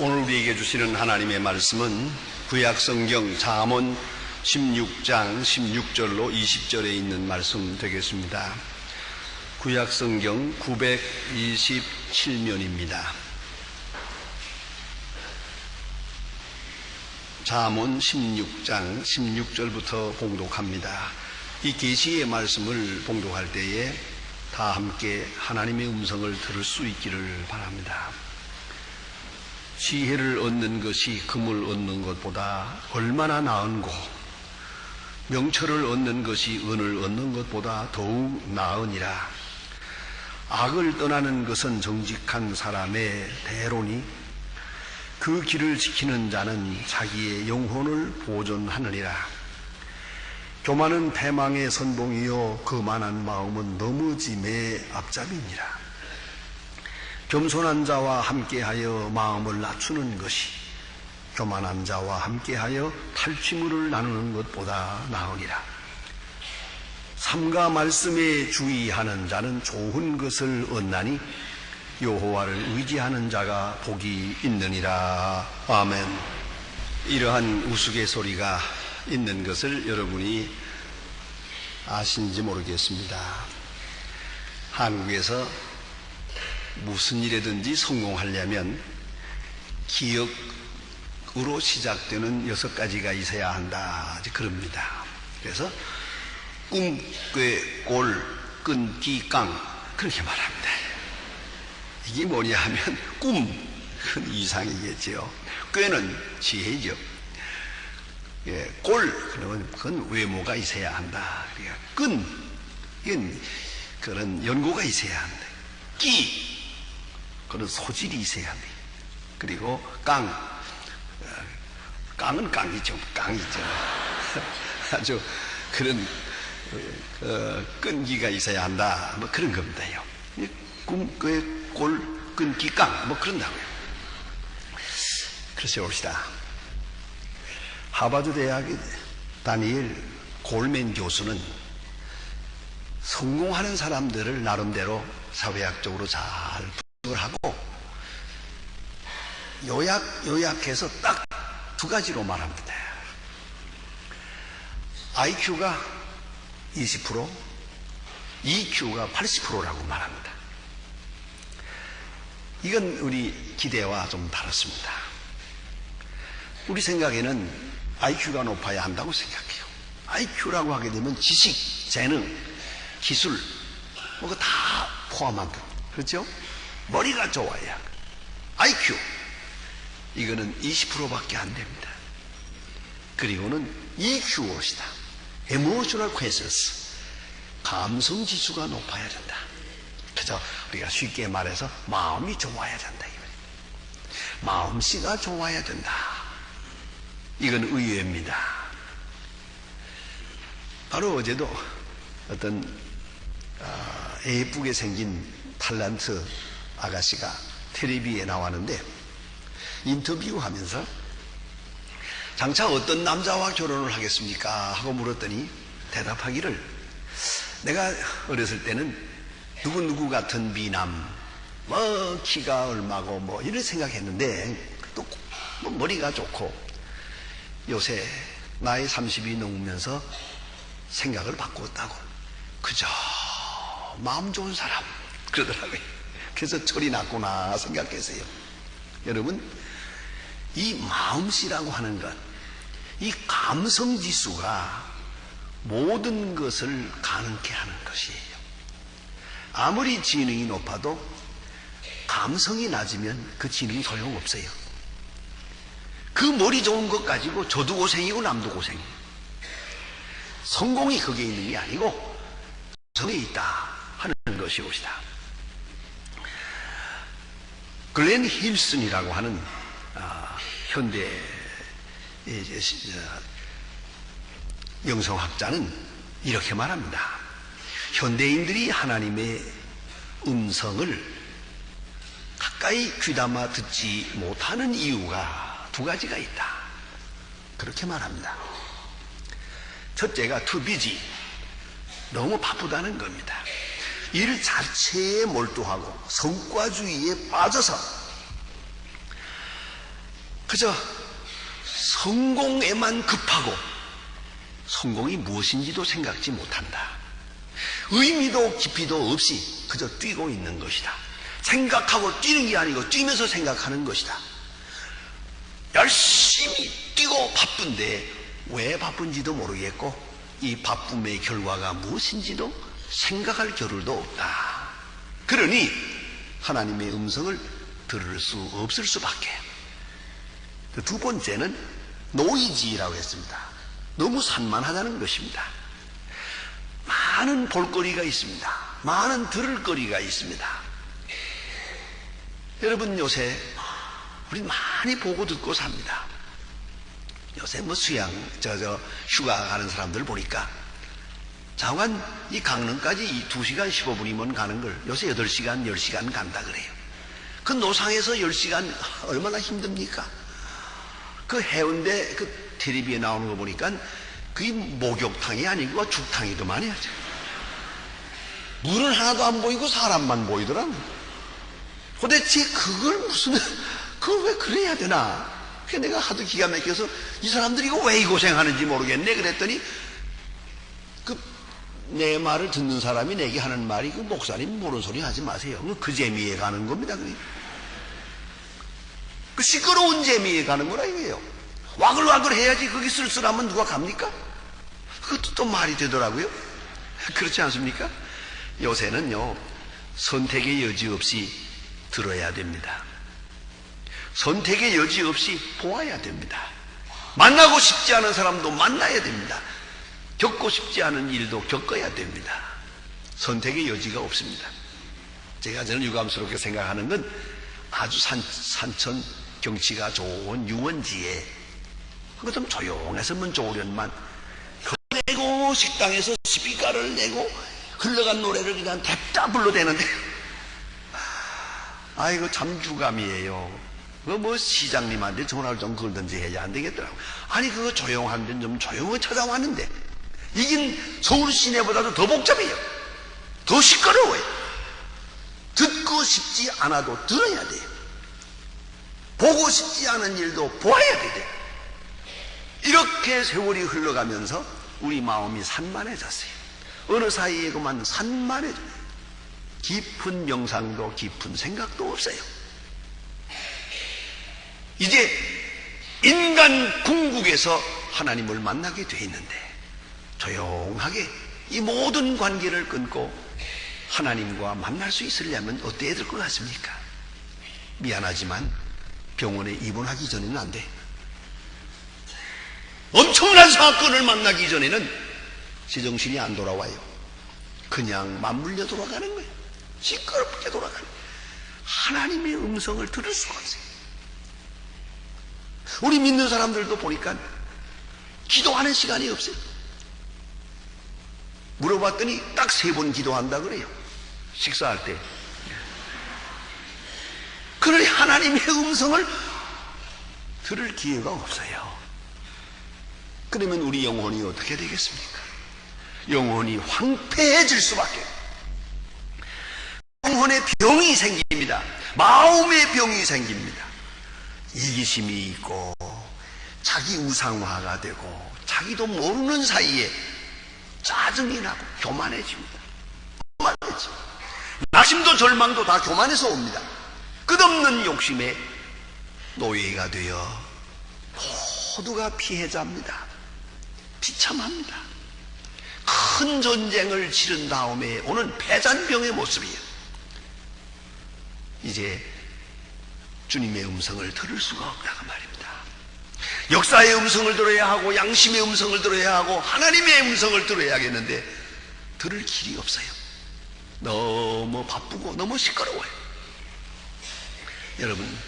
오늘 우리에게 주시는 하나님의 말씀은 구약성경 잠언 16장 16절로 20절에 있는 말씀 되겠습니다. 구약성경 927면입니다. 잠언 16장 16절부터 봉독합니다. 이 계시의 말씀을 봉독할 때에 다 함께 하나님의 음성을 들을 수 있기를 바랍니다. 지혜를 얻는 것이 금을 얻는 것보다 얼마나 나은고 명철을 얻는 것이 은을 얻는 것보다 더욱 나으니라. 악을 떠나는 것은 정직한 사람의 대로니 그 길을 지키는 자는 자기의 영혼을 보존하느니라. 교만은 패망의 선봉이요 그만한 마음은 넘어짐의 앞잡이니라. 겸손한 자와 함께하여 마음을 낮추는 것이 교만한 자와 함께하여 탈취물을 나누는 것보다 나으니라. 삼가 말씀에 주의하는 자는 좋은 것을 얻나니 여호와를 의지하는 자가 복이 있느니라. 아멘. 이러한 우스갯소리가 있는 것을 여러분이 아신지 모르겠습니다. 한국에서 무슨 일에든지 성공하려면 기억으로 시작되는 여섯 가지가 있어야 한다. 그럽니다. 그래서 꿈, 꾀, 골, 끈, 기, 깡 그렇게 말합니다. 이게 뭐냐 하면 꿈, 큰 이상이겠지요. 꾀는 지혜죠. 예, 골, 그건 외모가 있어야 한다. 그러니까 끈, 이건 그런 연고가 있어야 한다. 끼, 그런 소질이 있어야 합니다. 그리고 깡, 어, 깡은 깡이죠. 깡이죠. 아주 그런 어, 끈기가 있어야 한다. 뭐 그런 겁니다요. 꿈, 꾀, 골, 끈기, 깡, 뭐 그런다고요. 그래서 봅시다. 하버드 대학의 다니엘 골맨 교수는 성공하는 사람들을 나름대로 사회학적으로 잘 을 하고 요약 요약해서 딱 두 가지로 말합니다. IQ가 20%, EQ가 80%라고 말합니다. 이건 우리 기대와 좀 다릅니다. 우리 생각에는 IQ가 높아야 한다고 생각해요. IQ라고 하게 되면 지식, 재능, 기술, 뭐가 다 포함한 것. 그렇죠? 머리가 좋아야. IQ. 이거는 20%밖에 안 됩니다. 그리고는 EQ옷이다. Emotional Quotient. 감성 지수가 높아야 된다. 그죠? 우리가 쉽게 말해서 마음이 좋아야 된다. 마음씨가 좋아야 된다. 이건 의외입니다. 바로 어제도 어떤 어, 예쁘게 생긴 탤런트 아가씨가 텔레비에 나왔는데 인터뷰하면서 장차 어떤 남자와 결혼을 하겠습니까? 하고 물었더니 대답하기를 내가 어렸을 때는 누구누구 같은 미남, 뭐 키가 얼마고 뭐 이런 생각했는데 또 뭐 머리가 좋고 요새 나이 30이 넘으면서 생각을 바꾸었다고. 그저 마음 좋은 사람 그러더라고요. 그래서 철이 났구나 생각했어요. 여러분 이 마음씨라고 하는 것, 이 감성 지수가 모든 것을 가능케 하는 것이에요. 아무리 지능이 높아도 감성이 낮으면 그 지능이 소용없어요. 그 머리 좋은 것 가지고 저도 고생이고 남도 고생이에요. 성공이 거기에 있는 게 아니고 성에 있다 하는 것이 옵시다. 글렌 힐슨이라고 하는 아, 현대 영성학자는 이렇게 말합니다. 현대인들이 하나님의 음성을 가까이 귀담아 듣지 못하는 이유가 두 가지가 있다. 그렇게 말합니다. 첫째가 투비지. 너무 바쁘다는 겁니다. 일 자체에 몰두하고 성과주의에 빠져서 그저 성공에만 급하고 성공이 무엇인지도 생각지 못한다. 의미도 깊이도 없이 그저 뛰고 있는 것이다. 생각하고 뛰는 게 아니고 뛰면서 생각하는 것이다. 열심히 뛰고 바쁜데 왜 바쁜지도 모르겠고 이 바쁨의 결과가 무엇인지도 생각할 겨를도 없다. 그러니 하나님의 음성을 들을 수 없을 수밖에. 그두 번째는 노이지라고 했습니다. 너무 산만하다는 것입니다. 많은 볼거리가 있습니다. 많은 들을 거리가 있습니다. 여러분 요새 우리 많이 보고 듣고 삽니다. 요새 뭐 수양, 저, 저, 휴가 가는 사람들 보니까 장관 이 강릉까지 이 2시간 15분이면 가는 걸 요새 8시간, 10시간 간다 그래요. 그 노상에서 10시간 얼마나 힘듭니까? 그 해운대 그 텔레비에 나오는 거 보니까 그게 목욕탕이 아니고 죽탕이더만요. 물은 하나도 안 보이고 사람만 보이더라고. 도대체 그걸 무슨, 그걸 왜 그래야 되나? 그 내가 하도 기가 막혀서 이 사람들이 이거 왜이 고생하는지 모르겠네. 그랬더니 그 내 말을 듣는 사람이 내게 하는 말이 그 목사님 모르는 소리 하지 마세요. 그, 그 재미에 가는 겁니다. 그게. 그 시끄러운 재미에 가는 거라 이거예요. 와글와글 해야지 거기 쓸쓸하면 누가 갑니까? 그것도 또 말이 되더라고요. 그렇지 않습니까? 요새는요, 선택의 여지 없이 들어야 됩니다. 선택의 여지 없이 보아야 됩니다. 만나고 싶지 않은 사람도 만나야 됩니다. 겪고 싶지 않은 일도 겪어야 됩니다. 선택의 여지가 없습니다. 제가 저는 유감스럽게 생각하는 건 아주 산, 산천 경치가 좋은 유원지에 그거 좀 조용했으면 좋으련만 내고 식당에서 스피커를 내고 흘러간 노래를 그냥 냅다 불러대는데 아이고 참 주감이에요. 그뭐 시장님한테 전화를 좀 걸든지 해야 안 되겠더라고. 아니 그거 조용한 데는 좀 조용히 찾아왔는데 이긴 서울 시내보다도 더 복잡해요. 더 시끄러워요. 듣고 싶지 않아도 들어야 돼요. 보고 싶지 않은 일도 보아야 돼요. 이렇게 세월이 흘러가면서 우리 마음이 산만해졌어요. 어느 사이에 그만 산만해져. 깊은 명상도 깊은 생각도 없어요. 이제 인간 궁극에서 하나님을 만나게 돼 있는데 조용하게 이 모든 관계를 끊고 하나님과 만날 수 있으려면 어때야 될 것 같습니까? 미안하지만 병원에 입원하기 전에는 안 돼. 엄청난 사건을 만나기 전에는 제정신이 안 돌아와요. 그냥 맞물려 돌아가는 거예요. 시끄럽게 돌아가는 거예요. 하나님의 음성을 들을 수가 없어요. 우리 믿는 사람들도 보니까 기도하는 시간이 없어요. 물어봤더니 딱 세 번 기도한다 그래요. 식사할 때. 그러니 하나님의 음성을 들을 기회가 없어요. 그러면 우리 영혼이 어떻게 되겠습니까? 영혼이 황폐해질 수밖에. 영혼의 병이 생깁니다. 마음의 병이 생깁니다. 이기심이 있고 자기 우상화가 되고 자기도 모르는 사이에 짜증이 나고 교만해집니다. 교만해집니다. 낙심도 절망도 다 교만해서 옵니다. 끝없는 욕심에 노예가 되어 모두가 피해자입니다. 비참합니다. 큰 전쟁을 치른 다음에 오는 패잔병의 모습이에요. 이제 주님의 음성을 들을 수가 없다고 말입니다. 역사의 음성을 들어야 하고 양심의 음성을 들어야 하고 하나님의 음성을 들어야겠는데 들을 길이 없어요. 너무 바쁘고 너무 시끄러워요. 여러분,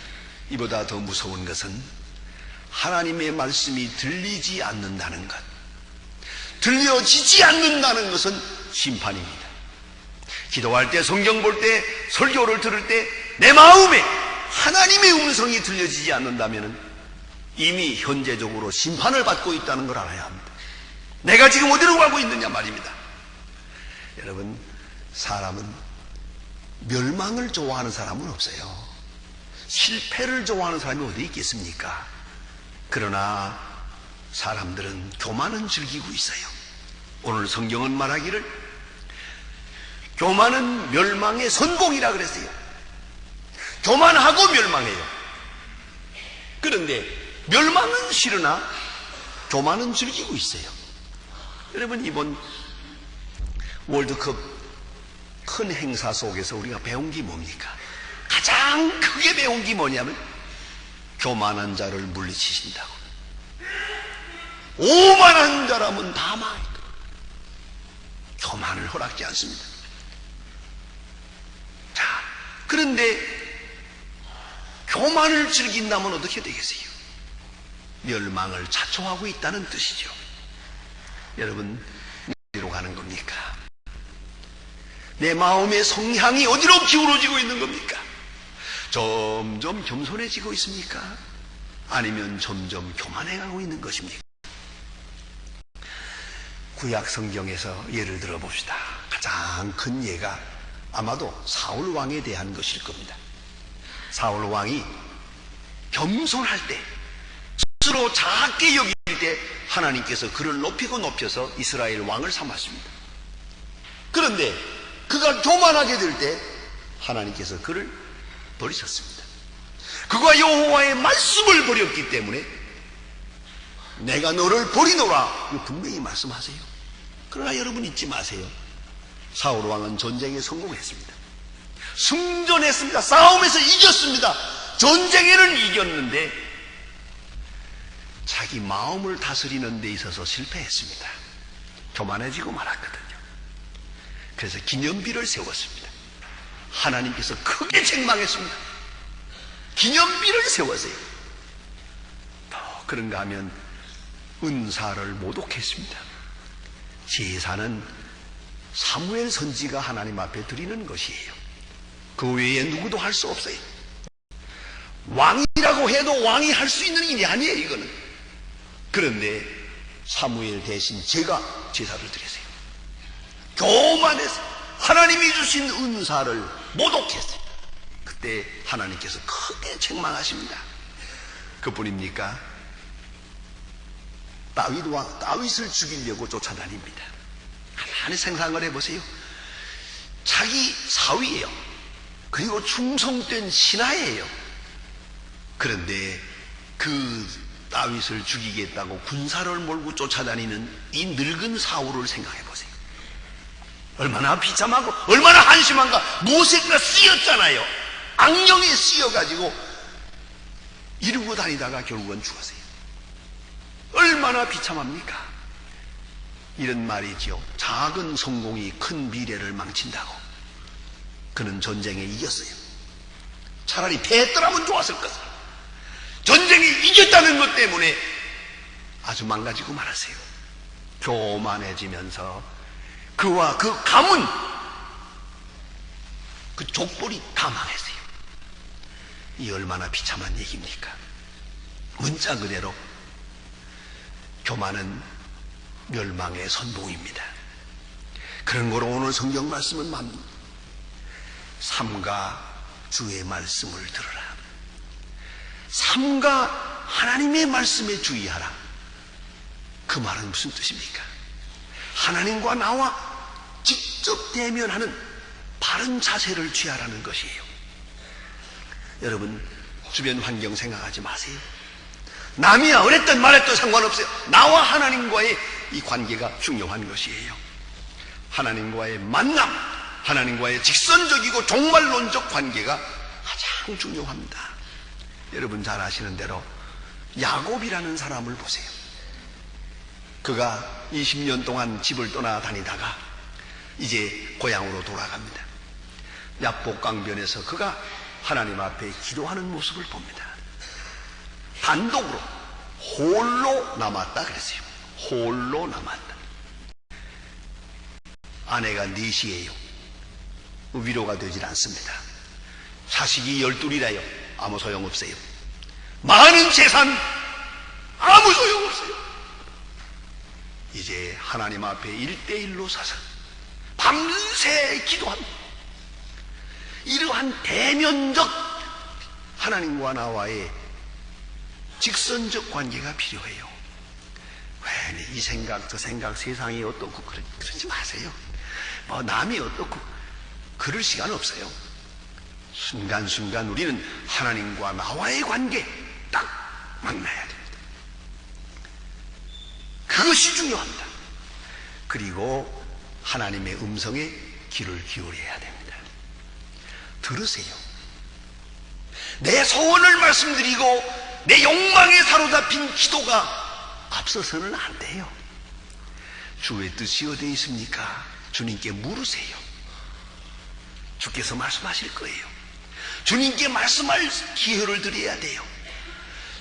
이보다 더 무서운 것은 하나님의 말씀이 들리지 않는다는 것. 들려지지 않는다는 것은 심판입니다. 기도할 때, 성경 볼 때, 설교를 들을 때, 내 마음에 하나님의 음성이 들려지지 않는다면 이미 현재적으로 심판을 받고 있다는 걸 알아야 합니다. 내가 지금 어디로 가고 있느냐 말입니다. 여러분, 사람은 멸망을 좋아하는 사람은 없어요. 실패를 좋아하는 사람이 어디 있겠습니까? 그러나 사람들은 교만은 즐기고 있어요. 오늘 성경은 말하기를 교만은 멸망의 선봉이라 그랬어요. 교만하고 멸망해요. 그런데 멸망은 싫으나 교만은 즐기고 있어요. 여러분 이번 월드컵 큰 행사 속에서 우리가 배운 게 뭡니까? 가장 크게 배운 게 뭐냐면 교만한 자를 물리치신다고. 오만한 자라면 다 망했다. 교만을 허락지 않습니다. 자, 그런데 교만을 즐긴다면 어떻게 되겠어요? 멸망을 자초하고 있다는 뜻이죠. 여러분, 어디로 가는 겁니까? 내 마음의 성향이 어디로 기울어지고 있는 겁니까? 점점 겸손해지고 있습니까? 아니면 점점 교만해가고 있는 것입니까? 구약 성경에서 예를 들어 봅시다. 가장 큰 예가 아마도 사울 왕에 대한 것일 겁니다. 사울 왕이 겸손할 때, 스스로 작게 여길 때 하나님께서 그를 높이고 높여서 이스라엘 왕을 삼았습니다. 그런데 그가 교만하게 될 때 하나님께서 그를 버리셨습니다. 그가 여호와의 말씀을 버렸기 때문에 내가 너를 버리노라 분명히 말씀하세요. 그러나 여러분 잊지 마세요. 사울 왕은 전쟁에 성공했습니다. 승전했습니다. 싸움에서 이겼습니다. 전쟁에는 이겼는데 자기 마음을 다스리는 데 있어서 실패했습니다. 교만해지고 말았거든요. 그래서 기념비를 세웠습니다. 하나님께서 크게 책망했습니다. 기념비를 세웠어요. 더 그런가 하면 은사를 모독했습니다. 제사는 사무엘 선지가 하나님 앞에 드리는 것이에요. 그 외에 누구도 할 수 없어요. 왕이라고 해도 왕이 할 수 있는 일이 아니에요, 이거는. 그런데 사무엘 대신 제가 제사를 드렸어요. 교만해서 하나님이 주신 은사를 모독했어요. 그때 하나님께서 크게 책망하십니다. 그뿐입니까? 다윗 왕, 다윗을 죽이려고 쫓아다닙니다. 가만히 생각을 해보세요. 자기 사위예요. 그리고 충성된 신하예요. 그런데 그 다윗을 죽이겠다고 군사를 몰고 쫓아다니는 이 늙은 사울을 생각해 보세요. 얼마나 비참하고 얼마나 한심한가 모세가 쓰였잖아요. 악령에 쓰여가지고 이루고 다니다가 결국은 죽었어요. 얼마나 비참합니까? 이런 말이죠. 작은 성공이 큰 미래를 망친다고. 그는 전쟁에 이겼어요. 차라리 패했더라면 좋았을 것을. 전쟁에 이겼다는 것 때문에 아주 망가지고 말았어요. 교만해지면서 그와 그 가문, 그 족벌이 다 망했어요. 이 얼마나 비참한 얘기입니까? 문자 그대로 교만은 멸망의 선봉입니다. 그런 거로 오늘 성경 말씀은 맙니다. 삼가 주의 말씀을 들으라. 삼가 하나님의 말씀에 주의하라. 그 말은 무슨 뜻입니까? 하나님과 나와 직접 대면하는 바른 자세를 취하라는 것이에요. 여러분, 주변 환경 생각하지 마세요. 남이야 어랬든 말했든 상관없어요. 나와 하나님과의 이 관계가 중요한 것이에요. 하나님과의 만남, 하나님과의 직선적이고 종말론적 관계가 가장 중요합니다. 여러분 잘 아시는 대로 야곱이라는 사람을 보세요. 그가 20년 동안 집을 떠나 다니다가 이제 고향으로 돌아갑니다. 야복강변에서 그가 하나님 앞에 기도하는 모습을 봅니다. 단독으로 홀로 남았다 그랬어요. 홀로 남았다. 아내가 넷이에요. 위로가 되질 않습니다. 자식이 열둘이라요. 아무 소용 없어요. 많은 재산 아무 소용 없어요. 이제 하나님 앞에 일대일로 사서 밤새 기도합니다. 이러한 대면적 하나님과 나와의 직선적 관계가 필요해요. 괜히 이 생각, 저 생각, 세상이 어떻고 그러, 그러지 마세요. 뭐 남이 어떻고 그럴 시간 없어요. 순간순간 우리는 하나님과 나와의 관계 딱 만나야 됩니다. 그것이 중요합니다. 그리고 하나님의 음성에 귀를 기울여야 됩니다. 들으세요. 내 소원을 말씀드리고 내 욕망에 사로잡힌 기도가 앞서서는 안 돼요. 주의 뜻이 어디에 있습니까? 주님께 물으세요. 주께서 말씀하실 거예요. 주님께 말씀할 기회를 드려야 돼요.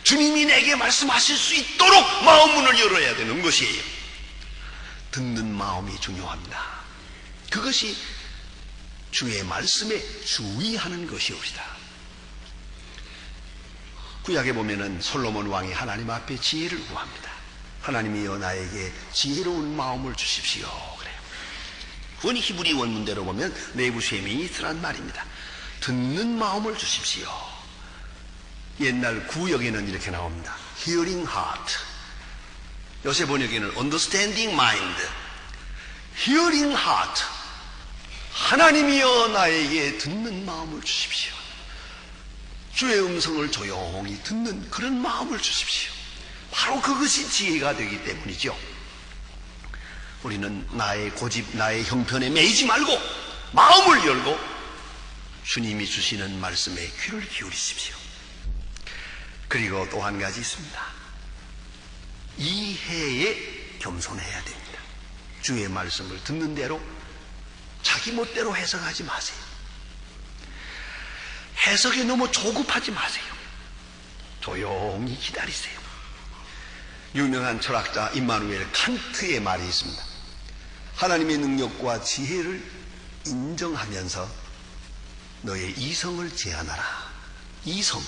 주님이 내게 말씀하실 수 있도록 마음 문을 열어야 되는 것이에요. 듣는 마음이 중요합니다. 그것이 주의 말씀에 주의하는 것이옵시다. 구약에 보면은 솔로몬 왕이 하나님 앞에 지혜를 구합니다. 하나님이여 나에게 지혜로운 마음을 주십시오. 그래요. 그건 히브리 원문대로 보면 네부쉐미스란 말입니다. 듣는 마음을 주십시오. 옛날 구역에는 이렇게 나옵니다. Hearing heart. 요새 번역에는 Understanding mind. Hearing heart. 하나님이여 나에게 듣는 마음을 주십시오. 주의 음성을 조용히 듣는 그런 마음을 주십시오. 바로 그것이 지혜가 되기 때문이죠. 우리는 나의 고집, 나의 형편에 매이지 말고 마음을 열고 주님이 주시는 말씀에 귀를 기울이십시오. 그리고 또 한 가지 있습니다. 이해에 겸손해야 됩니다. 주의 말씀을 듣는 대로 자기 멋대로 해석하지 마세요. 해석에 너무 조급하지 마세요. 조용히 기다리세요. 유명한 철학자 임마누엘 칸트의 말이 있습니다. 하나님의 능력과 지혜를 인정하면서 너의 이성을 제한하라. 이성.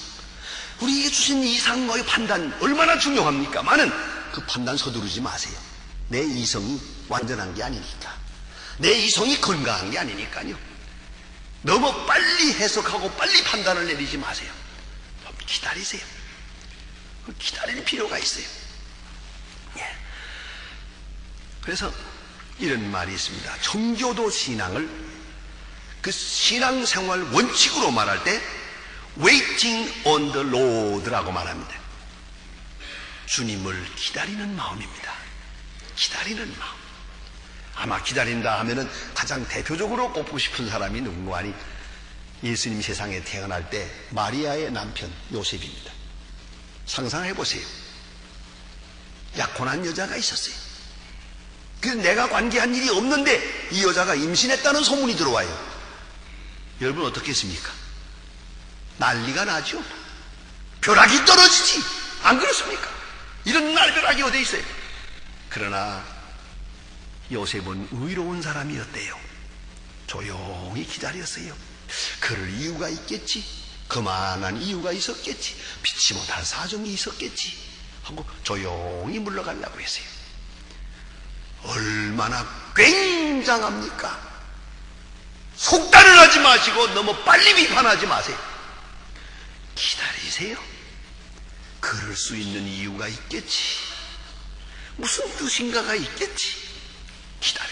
우리에게 주신 이상과의 판단 얼마나 중요합니까? 많은 그 판단 서두르지 마세요. 내 이성이 완전한 게 아니니까. 내 이성이 건강한 게 아니니까요. 너무 빨리 해석하고 빨리 판단을 내리지 마세요. 좀 기다리세요. 기다릴 필요가 있어요. 예. 그래서 이런 말이 있습니다. 청교도 신앙을 그 신앙생활 원칙으로 말할 때 waiting on the Lord라고 말합니다. 주님을 기다리는 마음입니다. 기다리는 마음. 아마 기다린다 하면은 가장 대표적으로 꼽고 싶은 사람이 누군가 하니 예수님 세상에 태어날 때 마리아의 남편 요셉입니다. 상상해 보세요. 약혼한 여자가 있었어요. 그래서 내가 관계한 일이 없는데 이 여자가 임신했다는 소문이 들어와요. 여러분 어떻겠습니까? 난리가 나죠. 벼락이 떨어지지. 안 그렇습니까? 이런 날벼락이 어디 있어요? 그러나 요셉은 의로운 사람이었대요. 조용히 기다렸어요. 그럴 이유가 있겠지. 그만한 이유가 있었겠지. 피치 못할 사정이 있었겠지. 하고 조용히 물러가려고 했어요. 얼마나 굉장합니까? 속단을 하지 마시고 너무 빨리 비판하지 마세요. 기다리세요. 그럴 수 있는 이유가 있겠지. 무슨 뜻인가가 있겠지. 기다려.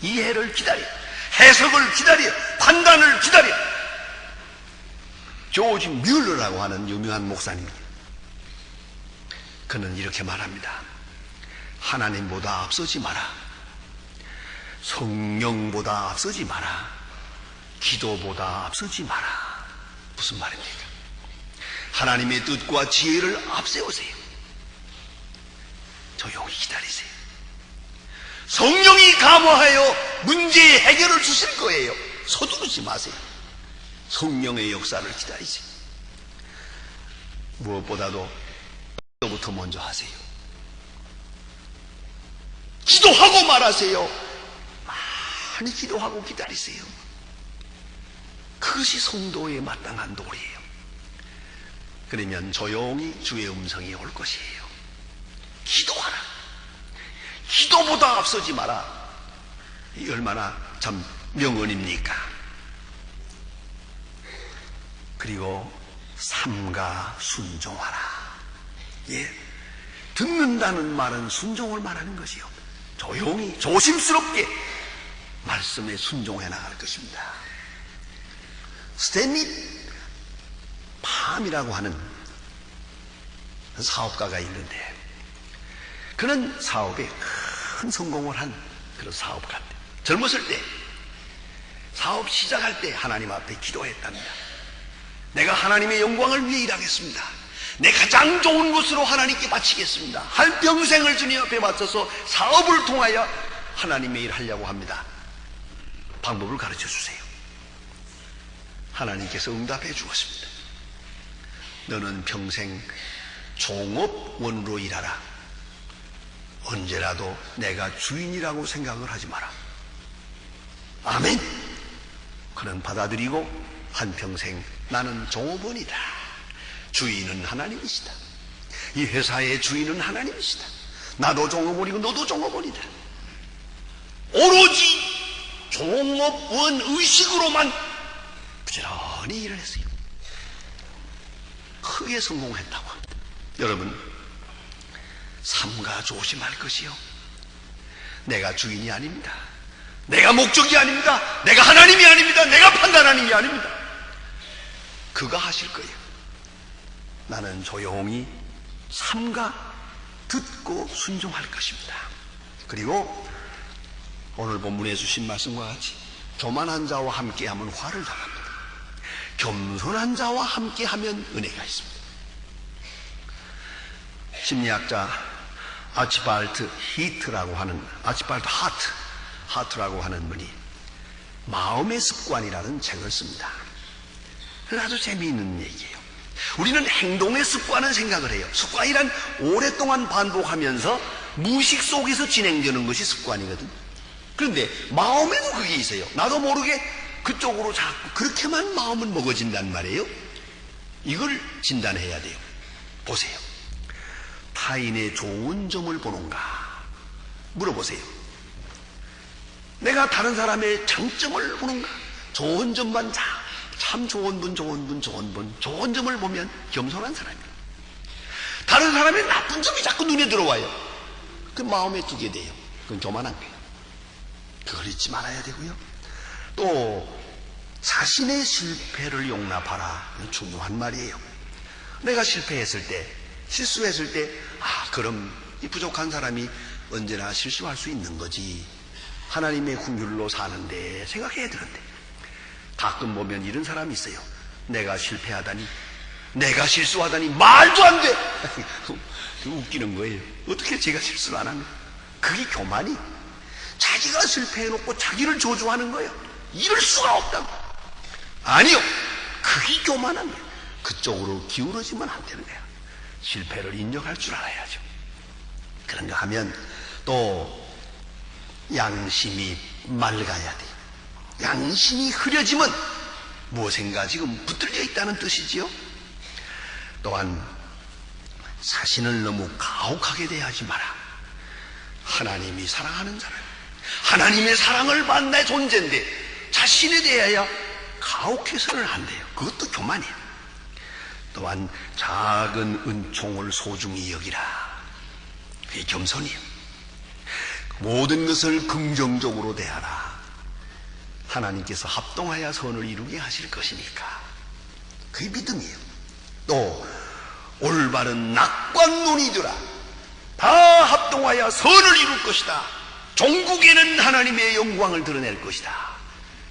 이해를 기다려. 해석을 기다려. 판단을 기다려. 조지 뮬러라고 하는 유명한 목사님입니다. 그는 이렇게 말합니다. 하나님보다 앞서지 마라. 성령보다 앞서지 마라. 기도보다 앞서지 마라. 무슨 말입니까? 하나님의 뜻과 지혜를 앞세우세요. 조용히 기다리세요. 성령이 감화하여 문제의 해결을 주실 거예요. 서두르지 마세요. 성령의 역사를 기다리세요. 무엇보다도 기도부터 먼저 하세요. 기도하고 말하세요. 많이 기도하고 기다리세요. 그것이 성도의 마땅한 도리예요. 그러면 조용히 주의 음성이 올 것이에요. 기도하라. 기도보다 앞서지 마라. 이 얼마나 참 명언입니까? 그리고 삼가 순종하라. 예. 듣는다는 말은 순종을 말하는 것이요. 조용히, 조심스럽게 말씀에 순종해 나갈 것입니다. 스탠리 팜이라고 하는 사업가가 있는데, 그는 사업에 큰 성공을 한 그런 사업가인데, 젊었을 때, 사업 시작할 때 하나님 앞에 기도했답니다. 내가 하나님의 영광을 위해 일하겠습니다. 내 가장 좋은 것으로 하나님께 바치겠습니다. 한 평생을 주님 앞에 바쳐서 사업을 통하여 하나님의 일 하려고 합니다. 방법을 가르쳐 주세요. 하나님께서 응답해 주었습니다. 너는 평생 종업원으로 일하라. 언제라도 내가 주인이라고 생각을 하지 마라. 아멘. 그는 받아들이고 한평생 나는 종업원이다. 주인은 하나님이시다. 이 회사의 주인은 하나님이시다. 나도 종업원이고 너도 종업원이다. 오로지 종업원 의식으로만 부지런히 일을 했어요. 크게 성공했다고 합니다. 여러분, 삼가 조심할 것이요. 내가 주인이 아닙니다. 내가 목적이 아닙니다. 내가 하나님이 아닙니다. 내가 판단하는 게 아닙니다. 그가 하실 거예요. 나는 조용히 삼가 듣고 순종할 것입니다. 그리고 오늘 본문에 주신 말씀과 같이 교만한 자와 함께하면 화를 당합니다. 겸손한 자와 함께하면 은혜가 있습니다. 심리학자 아치발트 히트라고 하는 아치발트 하트 하트라고 하는 분이 마음의 습관이라는 책을 씁니다. 아주 재미있는 얘기예요. 우리는 행동의 습관은 생각을 해요. 습관이란 오랫동안 반복하면서 무의식 속에서 진행되는 것이 습관이거든. 그런데 마음에도 그게 있어요. 나도 모르게 그쪽으로 자꾸 그렇게만 마음은 먹어진단 말이에요. 이걸 진단해야 돼요. 보세요. 타인의 좋은 점을 보는가? 물어보세요. 내가 다른 사람의 장점을 보는가? 좋은 점만 자, 참 좋은 분, 좋은 분, 좋은 분, 좋은 점을 보면 겸손한 사람이에요. 다른 사람의 나쁜 점이 자꾸 눈에 들어와요. 그 마음에 두게 돼요. 그건 교만한 거예요. 그걸 잊지 말아야 되고요. 또 자신의 실패를 용납하라. 중요한 말이에요. 내가 실패했을 때, 실수했을 때, 아, 그럼 이 부족한 사람이 언제나 실수할 수 있는 거지. 하나님의 훈율로 사는데 생각해야 되는데. 가끔 보면 이런 사람이 있어요. 내가 실패하다니, 내가 실수하다니 말도 안 돼! 웃기는 거예요. 어떻게 제가 실수를 안 하는 그게 교만이. 자기가 실패해놓고 자기를 저주하는 거예요. 이럴 수가 없다고. 아니요. 그게 교만한 거예요. 그쪽으로 기울어지면 안 되는 거예요. 실패를 인정할 줄 알아야죠. 그런가 하면 또 양심이 맑아야 돼요. 양심이 흐려지면 무엇인가 지금 붙들려 있다는 뜻이지요. 또한 자신을 너무 가혹하게 대하지 마라. 하나님이 사랑하는 사람, 하나님의 사랑을 내 존재인데 자신에 대하여 가혹해서는 안 돼요. 그것도 교만이에요. 또한 작은 은총을 소중히 여기라. 그게 겸손이에요. 모든 것을 긍정적으로 대하라. 하나님께서 합동하여 선을 이루게 하실 것이니까. 그게 믿음이에요. 또 올바른 낙관 논이더라. 다 합동하여 선을 이룰 것이다. 종국에는 하나님의 영광을 드러낼 것이다.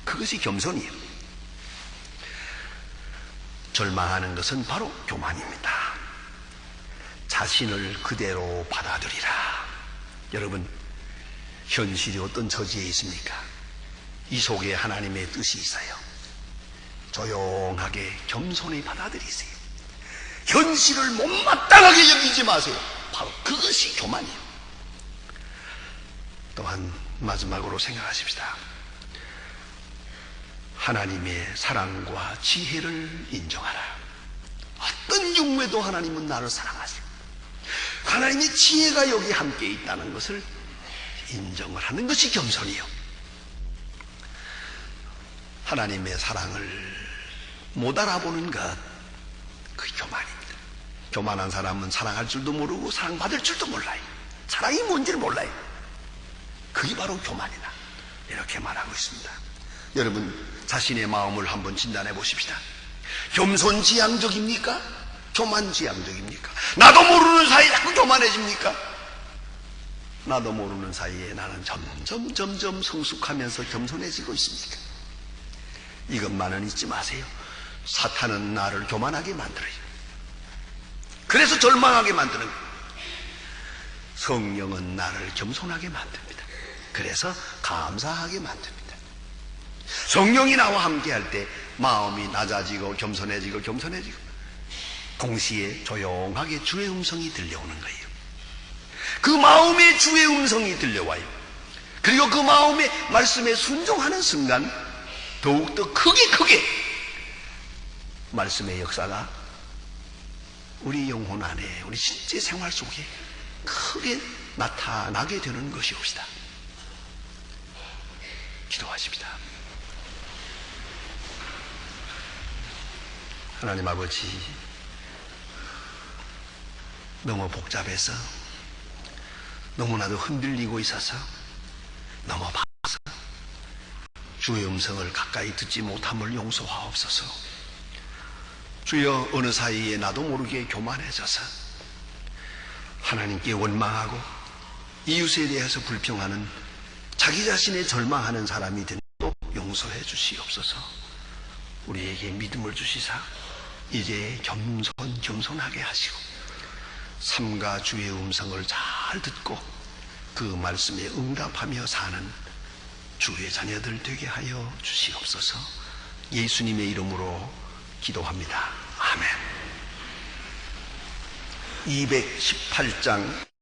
그것이 겸손이에요. 절망하는 것은 바로 교만입니다. 자신을 그대로 받아들이라. 여러분, 현실이 어떤 처지에 있습니까? 이 속에 하나님의 뜻이 있어요. 조용하게 겸손히 받아들이세요. 현실을 못마땅하게 여기지 마세요. 바로 그것이 교만이에요. 또한 마지막으로 생각하십시다. 하나님의 사랑과 지혜를 인정하라. 어떤 경우에도 하나님은 나를 사랑하세요. 하나님의 지혜가 여기 함께 있다는 것을 인정을 하는 것이 겸손이요. 하나님의 사랑을 못 알아보는 것, 그 교만입니다. 교만한 사람은 사랑할 줄도 모르고 사랑받을 줄도 몰라요. 사랑이 뭔지를 몰라요. 그게 바로 교만이다. 이렇게 말하고 있습니다. 여러분, 자신의 마음을 한번 진단해 보십시다. 겸손지향적입니까? 교만지향적입니까? 나도 모르는 사이에 자꾸 교만해집니까? 나도 모르는 사이에 나는 점점 점점 성숙하면서 겸손해지고 있습니까? 이것만은 잊지 마세요. 사탄은 나를 교만하게 만들어요. 그래서 절망하게 만드는 거예요. 성령은 나를 겸손하게 만듭니다. 그래서 감사하게 만듭니다. 성령이 나와 함께할 때 마음이 낮아지고 겸손해지고 겸손해지고 동시에 조용하게 주의 음성이 들려오는 거예요. 그 마음에 주의 음성이 들려와요. 그리고 그 마음의 말씀에 순종하는 순간 더욱더 크게 크게 말씀의 역사가 우리 영혼 안에 우리 실제 생활 속에 크게 나타나게 되는 것이옵시다. 기도하십니다. 하나님 아버지, 너무 복잡해서 너무나도 흔들리고 있어서 너무 바빠서 주의 음성을 가까이 듣지 못함을 용서하옵소서. 주여 어느 사이에 나도 모르게 교만해져서 하나님께 원망하고 이웃에 대해서 불평하는 자기 자신에 절망하는 사람이 된도 용서해 주시옵소서. 우리에게 믿음을 주시사 이제 겸손 겸손하게 하시고 삼가 주의 음성을 잘 듣고 그 말씀에 응답하며 사는 주의 자녀들 되게 하여 주시옵소서. 예수님의 이름으로 기도합니다. 아멘. 218장